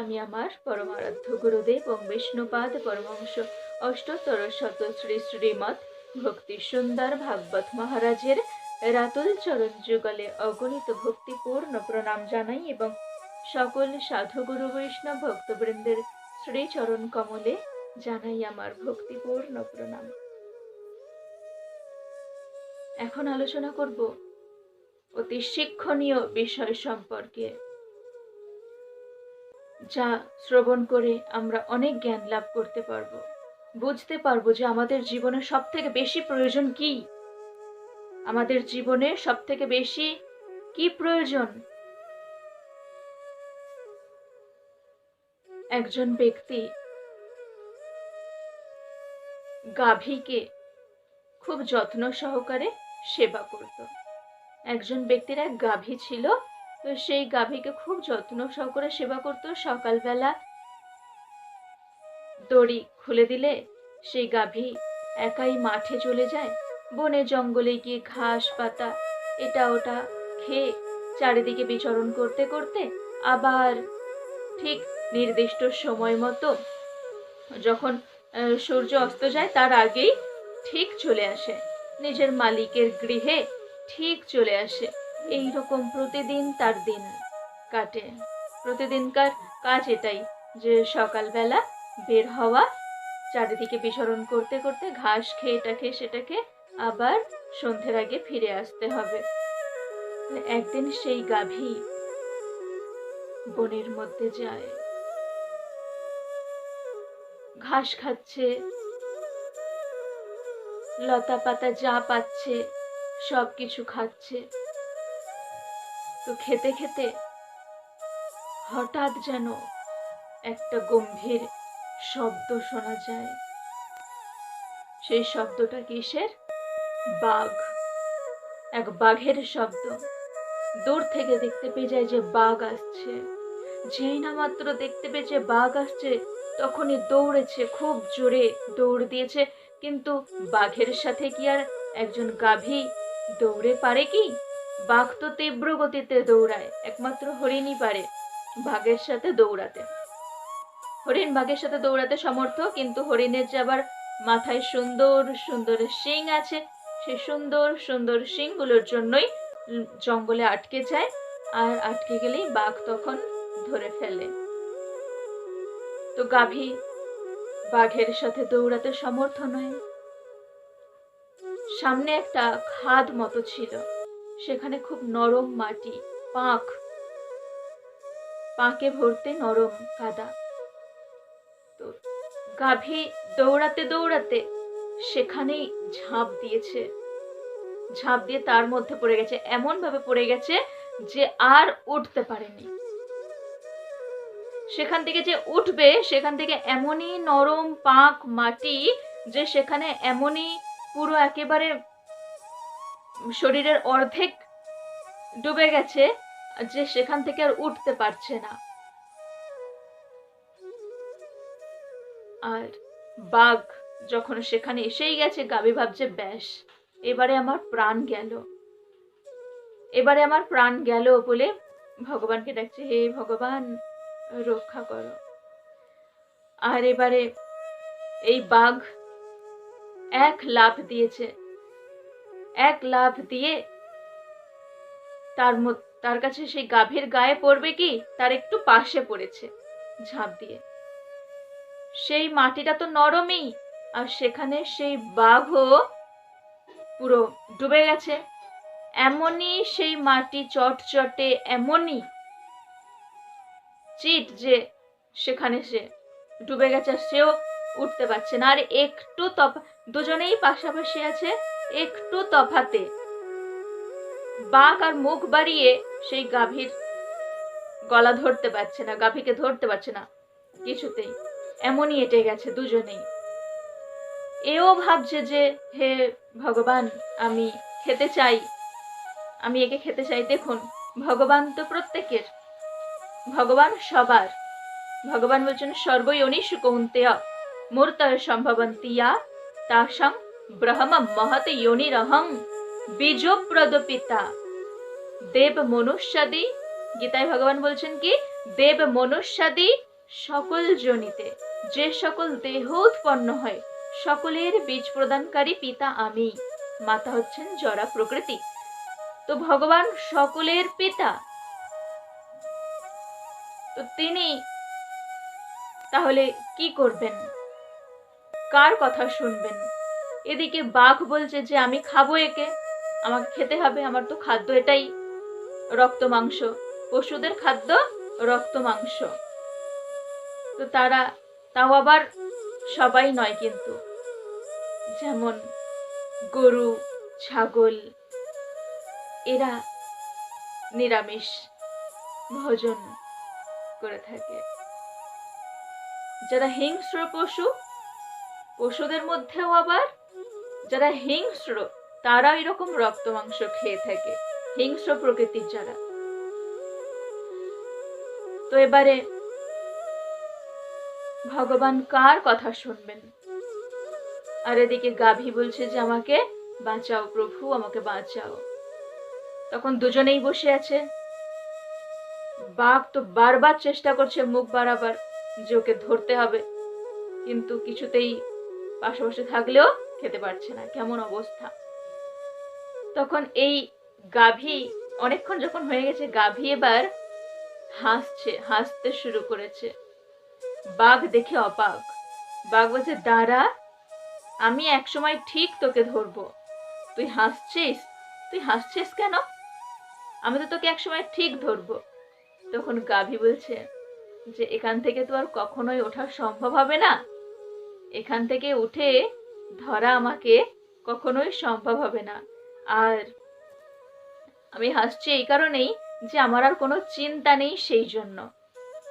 আমি আমার পরমারাধ্য গুরুদেব এবং বিষ্ণুপাদ পরমংশ অষ্টোত্তর শত শ্রী শ্রীমৎ ভক্তি সুন্দর ভাগবত মহারাজের রাতুল চরণ যুগলে অগণিত ভক্তিপূর্ণ প্রণাম জানাই এবং সকল সাধু গুরু বৈষ্ণব ভক্তবৃন্দের শ্রীচরণ কমলে জানাই আমার ভক্তিপূর্ণ প্রণাম। এখন আলোচনা করব অতি শিক্ষণীয় বিষয় সম্পর্কে। যা শ্রবণ করে আমরা অনেক জ্ঞান লাভ করতে পারব। বুঝতে পারব যে আমাদের জীবনে সব থেকে বেশি প্রয়োজন কি। আমাদের জীবনে সব থেকে বেশি কি প্রয়োজন? একজন ব্যক্তি গাভীকে খুব যত্ন সহকারে সেবা করত। একজন ব্যক্তির এক গাভী ছিল তো সেই গাভীকে খুব যত্ন সহকারে সেবা করত সকালবেলা। দড়ি খুলে দিলে সেই গাভী একাই মাঠে চলে যায়। বনে জঙ্গলে গিয়ে ঘাস, পাতা, এটা ওটা খেয়ে চারিদিকে বিচরণ করতে করতে আবার ঠিক নির্দিষ্ট সময় মতো যখন সূর্য অস্ত যায় তার আগেই ঠিক চলে আসে। নিজের মালিকের গৃহে ঠিক চলে আসে। এই রকম প্রতিদিন তার দিন কাটে। প্রতিদিনকার কাজ এটাই যে সকালবেলা বের হওয়া, চারিদিকে বিচরণ করতে করতে ঘাস খেয়ে এটা খেয়ে সেটাকে আবার সন্ধ্যের আগে ফিরে আসতে হবে। একদিন সেই গাভী বনের মধ্যে যায়। ঘাস খাচ্ছে লতা পাতা যা পাচ্ছে সব কিছু খাচ্ছে। তো খেতে খেতে হঠাৎ যেন একটা গম্ভীর শব্দ শোনা যায়। সেই শব্দটা কিসের? বাঘ। এক বাঘের শব্দ। দূর থেকে দেখতে পেয়ে যায় যে বাঘ আসছে। যেই না মাত্র দেখতে পেয়েছে বাঘ আসছে, তখনই দৌড়েছে, খুব জোরে দৌড় দিয়েছে। কিন্তু বাঘের সাথে কি আর একজন গাভী দৌড়ে পারে কি? বাঘ তো তীব্র গতিতে দৌড়ায়, একমাত্র হরিণই পারে বাঘের সাথে দৌড়াতে। হরিণ বাঘের সাথে দৌড়াতে সমর্থ, কিন্তু হরিণের যে আবার মাথায় সুন্দর সুন্দর শিং আছে, সে সুন্দর সুন্দর শিংগুলোর জন্যই জঙ্গলে আটকে যায়, আর আটকে গেলেই বাঘ তখন ধরে ফেলে। তো গাভী বাঘের সাথে দৌড়াতে সমর্থ নয়। সামনে একটা খাদ মতো ছিল। সেখানে খুব নরম মাটি পাঁক পাঁকে ভর্তি নরম কাদা তো গাভী দৌড়াতে দৌড়াতে সেখানেই ঝাঁপ দিয়েছে। ঝাঁপ দিয়ে তার মধ্যে পড়ে গেছে এমন ভাবে পড়ে গেছে যে আর উঠতে পারেনি। সেখান থেকে যে উঠবে, সেখান থেকে এমনই নরম পাঁক মাটি যে সেখানে এমনই পুরো একেবারে শরীরের অর্ধেক ডুবে গেছে, যে সেখান থেকে আর উঠতে পারছে না। আর বাঘ যখন সেখানে এসেই গেছে গাবি ভাবছে, ব্যাস, এবারে আমার প্রাণ গেল। এবারে আমার প্রাণ গেল বলে ভগবানকে ডাকছে, হে ভগবান, রক্ষা করো। আর এবারে এই বাঘ এক লাফ দিয়েছে। এক লাফ দিয়ে তার তার কাছে সেই গাভীর গায়ে পড়বে কি? তার একটু পাশে পড়েছে, ঝাঁপ দিয়ে। সেই মাটিটা তো নরমই, আর সেখানে সেই বাঘও পুরো ডুবে গেছে। এমনই সেই মাটি চটচটে, এমনই চিট যে সেখানে সে ডুবে গেছে সেও উঠতে পারছে না। আর একটু তফা, দুজনেই পাশাপাশি আছে, একটু তফাতে। বাঘ আর মুখ বাড়িয়ে সেই গাভীর গলা ধরতে পারছে না, গাভীকে ধরতে পারছে না কিছুতেই। এমনই এটে গেছে দুজনেই। এও ভাবছে যে, হে ভগবান, আমি খেতে চাই। আমি একে খেতে চাই। দেখুন, ভগবান তো প্রত্যেকের। ভগবান সবার। ভগবান বলছেন সর্বই অনিশু কৌন্তেয় মূর্ত সম্ভবন্তিয়া তাসাং ব্রহ্ম মহত যোনিরহং বীজপ্রদ পিতা দেব মনুষ্যাদি গীতায় ভগবান বলছেন কি দেব মনুষ্যাদি সকল জনিতে, যে সকল দেহ উৎপন্ন হয়, সকলের বীজ প্রদানকারী পিতা আমি। মাতা হচ্ছেন জরা প্রকৃতি। তো ভগবান সকলের পিতা। তো তিনি তাহলে কি করবেন? কার কথা শুনবেন? এদিকে বাঘ বলছে যে, আমি খাব একে। আমাকে খেতে হবে। আমার তো খাদ্য এটাই। রক্ত মাংস। পশুদের খাদ্য রক্ত মাংস। তো তারা, তাও আবার সবাই নয় কিন্তু। যেমন গরু, ছাগল, এরা নিরামিষ ভোজন করে থাকে। যারা হিংস্র পশু পশুদের মধ্যেও আবার? যারা হিংস্র, তারা এরকম রক্ত মাংস খেয়ে থাকে, হিংস্র প্রকৃতির যারা। তো এবারে ভগবান কার কথা শুনবেন? আর এদিকে গাভী বলছে যে, আমাকে বাঁচাও প্রভু, আমাকে বাঁচাও। তখন দুজনেই বসে আছে। বাঘ তো বারবার চেষ্টা করছে মুখ বাড়াবার যে ওকে ধরতে হবে, কিন্তু কিছুতেই পাশাপাশি থাকলেও খেতে পারছে না, কেমন অবস্থা? তখন এই গাভী, অনেকক্ষণ যখন হয়ে গেছে, গাভী এবার হাসছে, হাসতে শুরু করেছে। বাঘ দেখে অবাক। বাঘ বলছে, দাঁড়া, আমি একসময় ঠিক তোকে ধরবো। তুই হাসছিস? তুই হাসছিস কেন? আমি তো তোকে একসময় ঠিক ধরবো। তখন গাভী বলছে, যে এখান থেকে তো আর কখনোই ওঠা সম্ভব হবে না। এখান থেকে উঠে ধরা আমাকে কখনোই সম্ভব হবে না। আর আমি হাসছি এই কারণেই যে আমার আর কোনো চিন্তা নেই সেই জন্য।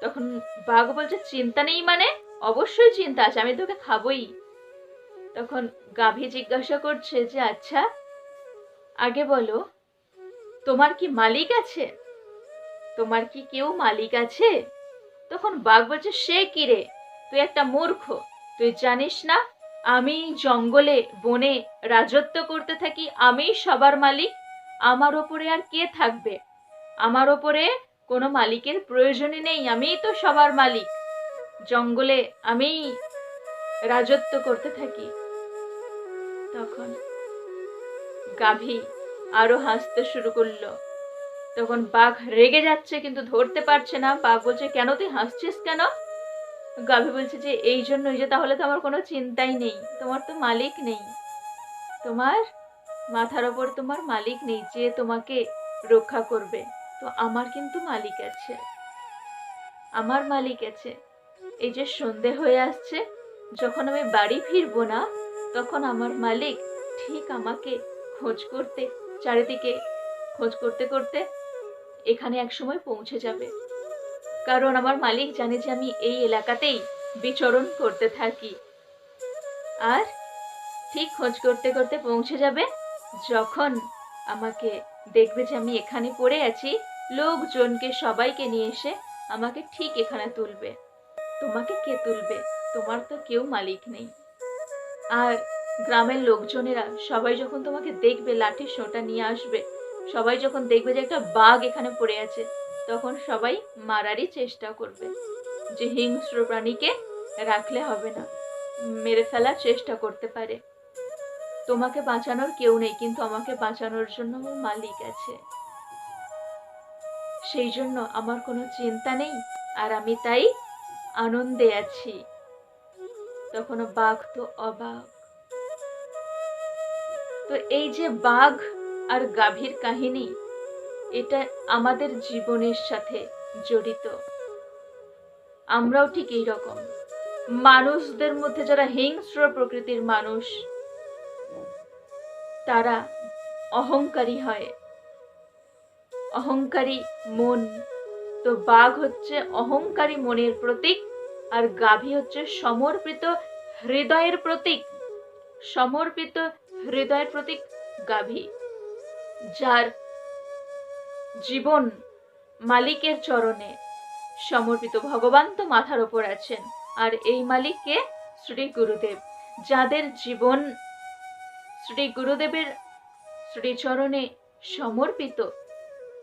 তখন বাঘ বলছে, চিন্তা নেই মানে? অবশ্যই চিন্তা আছে, আমি তোকে খাবই। তখন গাভী জিজ্ঞাসা করছে যে আচ্ছা আগে বলো, তোমার কি মালিক আছে? তোমার কি কেউ মালিক আছে? তখন বাঘ বলছে, সে কি রে? তুই একটা মূর্খ। তুই জানিস না, আমি জঙ্গলে, বনে রাজত্ব করতে থাকি, আমি সবার মালিক। আমার ওপরে আর কে থাকবে? আমার ওপরে কোনো মালিকের প্রয়োজনই নেই আমিই তো সবার মালিক। জঙ্গলে আমি রাজত্ব করতে থাকি। তখন গাভী আরও হাসতে শুরু করল। তখন বাঘ রেগে যাচ্ছে, কিন্তু ধরতে পারছে না। বাঘ বলছে, কেন তুই হাসছিস কেন? গাভী বলছে যে, এই জন্যই যে, তাহলে তো আমার কোনো চিন্তাই নেই। তোমার তো মালিক নেই। তোমার মাথার ওপর তোমার মালিক নেই যে তোমাকে রক্ষা করবে। তো আমার কিন্তু মালিক আছে। আমার মালিক আছে। এই যে সন্ধে হয়ে আসছে, যখন আমি বাড়ি ফিরবো না, তখন আমার মালিক ঠিক আমাকে খোঁজ করতে, চারিদিকে খোঁজ করতে করতে এখানে এক সময় পৌঁছে যাবে। কারণ আমার মালিক জানে যে আমি এই এলাকাতেই বিচরণ করতে থাকি। আর ঠিক খোঁজ করতে করতে পৌঁছে যাবে যখন আমাকে দেখবে যে আমি এখানে পড়ে আছি। লোকজনকে সবাইকে নিয়ে এসে আমাকে ঠিক এখানে তুলবে। তোমাকে কে তুলবে? তোমার তো কেউ মালিক নেই। আর গ্রামের লোকজনেরা সবাই যখন তোমাকে দেখবে লাঠির শোটা নিয়ে আসবে, সবাই যখন দেখবে যে একটা বাঘ এখানে পড়ে আছে তখন সবাই মারারই চেষ্টা করবে। যে হিংস্র প্রাণীকে রাখলে হবে না, মেরে ফেলার চেষ্টা করতে পারে। তোমাকে বাঁচানোর কেউ নেই, কিন্তু আমাকে বাঁচানোর জন্য আমার মালিক আছে। সেই জন্য আমার কোনো চিন্তা নেই, আর আমি তাই আনন্দে আছি। তখন বাঘ তো অবাক। তো এই যে বাঘ আর গাভীর কাহিনী এটা আমাদের জীবনের সাথে জড়িত। আমরাও ঠিক এই রকম মানুষদের মধ্যে যারা হিংস্র প্রকৃতির মানুষ, তারা অহংকারী হয়। অহংকারী মন। তো বাঘ হচ্ছে অহংকারী মনের প্রতীক আর গাভী হচ্ছে সমর্পিত হৃদয়ের প্রতীক। সমর্পিত হৃদয়ের প্রতীক গাভী, যার জীবন মালিকের চরণে সমর্পিত। ভগবান তো মাথার ওপর আছেন। আর এই মালিককে শ্রী গুরুদেব। যাদের জীবন শ্রী গুরুদেবের শ্রীচরণে সমর্পিত,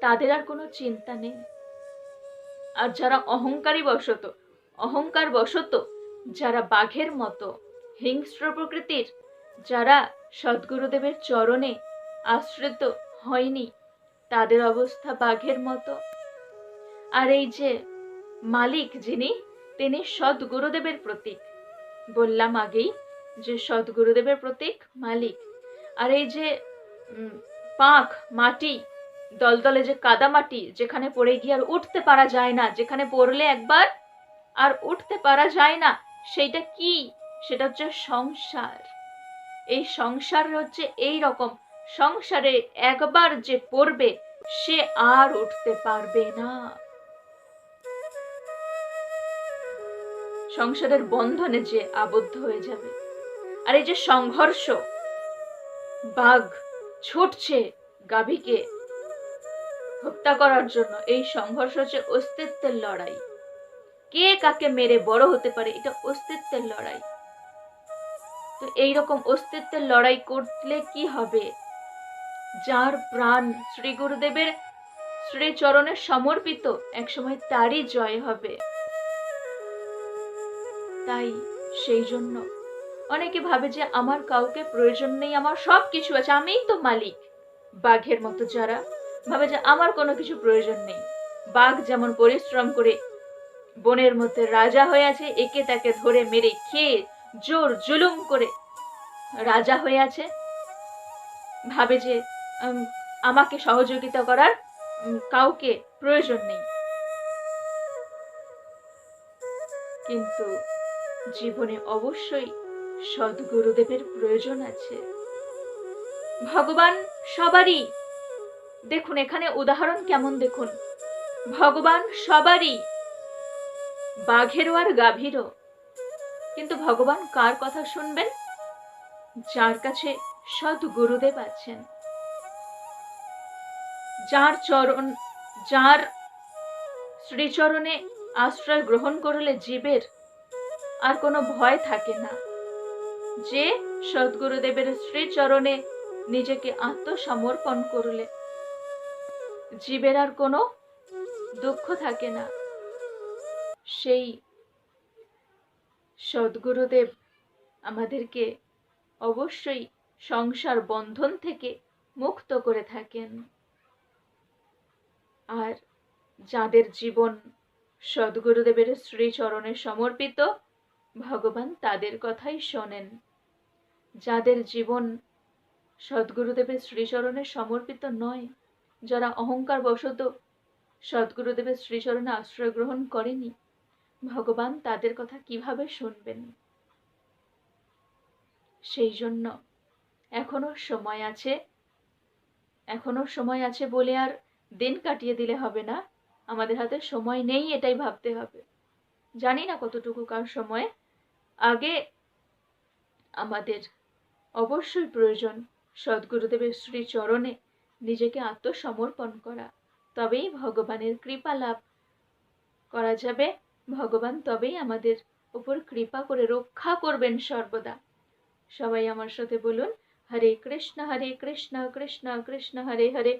তাদের আর কোনো চিন্তা নেই। আর যারা অহংকারী বশত, অহংকার বশত, যারা বাঘের মতো, হিংস্র প্রকৃতির, যারা সদ্গুরুদেবের চরণে আশ্রিত হয়নি তাদের অবস্থা বাঘের মতো। আর এই যে মালিক যিনি, তিনি সদ্গুরুদেবের প্রতীক। বললাম আগেই যে সদ্গুরুদেবের প্রতীক মালিক। আর এই যে পাঁক মাটি, দলদলে যে কাদা মাটি, যেখানে পড়ে গিয়ে আর উঠতে পারা যায় না, যেখানে পড়লে একবার আর উঠতে পারা যায় না, সেইটা কি? সেটা হচ্ছে সংসার। এই সংসার হচ্ছে এই রকম সংসারে একবার যে পড়বে, সে আর উঠতে পারবে না। সংসারের বন্ধনে যে আবদ্ধ হয়ে যাবে, আর এই যে সংঘর্ষ, বাঘ ছুটছে গাভীকে হত্যা করার জন্য, এই সংঘর্ষ হচ্ছে অস্তিত্বের লড়াই। কে কাকে মেরে বড় হতে পারে, এটা অস্তিত্বের লড়াই। তো এই রকম অস্তিত্বের লড়াই করলে কি হবে? যার প্রাণ শ্রী গুরুদেবের শ্রীচরণে সমর্পিত, একসময় তারই জয় হবে। তাই সেই জন্য অনেকে ভাবে যে আমার কাউকে প্রয়োজন নেই, আমার সব কিছু আছে, আমিই তো মালিক। বাঘের মতো যারা ভাবে যে আমার কোনো কিছু প্রয়োজন নেই। বাঘ যেমন পরিশ্রম করে বনের মধ্যে রাজা হয়ে আছে, একে তাকে ধরে মেরে খেয়ে জোর জুলুম করে রাজা হয়ে আছে। ভাবে যে আমাকে সহযোগিতা করার কাউকে প্রয়োজন নেই। কিন্তু জীবনে অবশ্যই সদ্গুরুদেবের প্রয়োজন আছে। ভগবান সবারই, দেখুন এখানে উদাহরণ কেমন দেখুন। ভগবান সবারই বাঘেরও আর গাভীরও। কিন্তু ভগবান কার কথা শুনবেন? যার কাছে সৎ গুরুদেব আছেন। যার চরণ, যার শ্রীচরণে আশ্রয় গ্রহণ করলে জীবের আর কোনো ভয় থাকে না। যে সদ্গুরুদেবের শ্রীচরণে নিজেকে আত্মসমর্পণ করলে জীবের আর কোনো দুঃখ থাকে না। সেই সদ্গুরুদেব আমাদেরকে অবশ্যই সংসার বন্ধন থেকে মুক্ত করে থাকেন। আর যাদের জীবন সদ্গুরুদেবের শ্রীচরণে সমর্পিত, ভগবান তাদের কথাই শোনেন। যাদের জীবন সদ্গুরুদেবের শ্রীচরণে সমর্পিত নয়, যারা অহংকার বশত সদ্গুরুদেবের শ্রীচরণে আশ্রয় গ্রহণ করেনি, ভগবান তাদের কথা কীভাবে শুনবেন? সেই জন্য এখনও সময় আছে, এখনও সময় আছে বলে আর দিন কাটিয়ে দিলে হবে না। আমাদের হাতে সময় নেই, এটাই ভাবতে হবে। জানি না কতটুকু কার সময়। আগে আমাদের অবশ্যই প্রয়োজন সদ্গুরুদেবের শ্রী চরণে নিজেকে আত্মসমর্পণ করা। তবেই ভগবানের কৃপা লাভ করা যাবে। ভগবান তবেই আমাদের উপর কৃপা করে রক্ষা করবেন সর্বদা। সবাই আমার সাথে বলুন, হরে কৃষ্ণ হরে কৃষ্ণ কৃষ্ণ কৃষ্ণ, হরে হরে।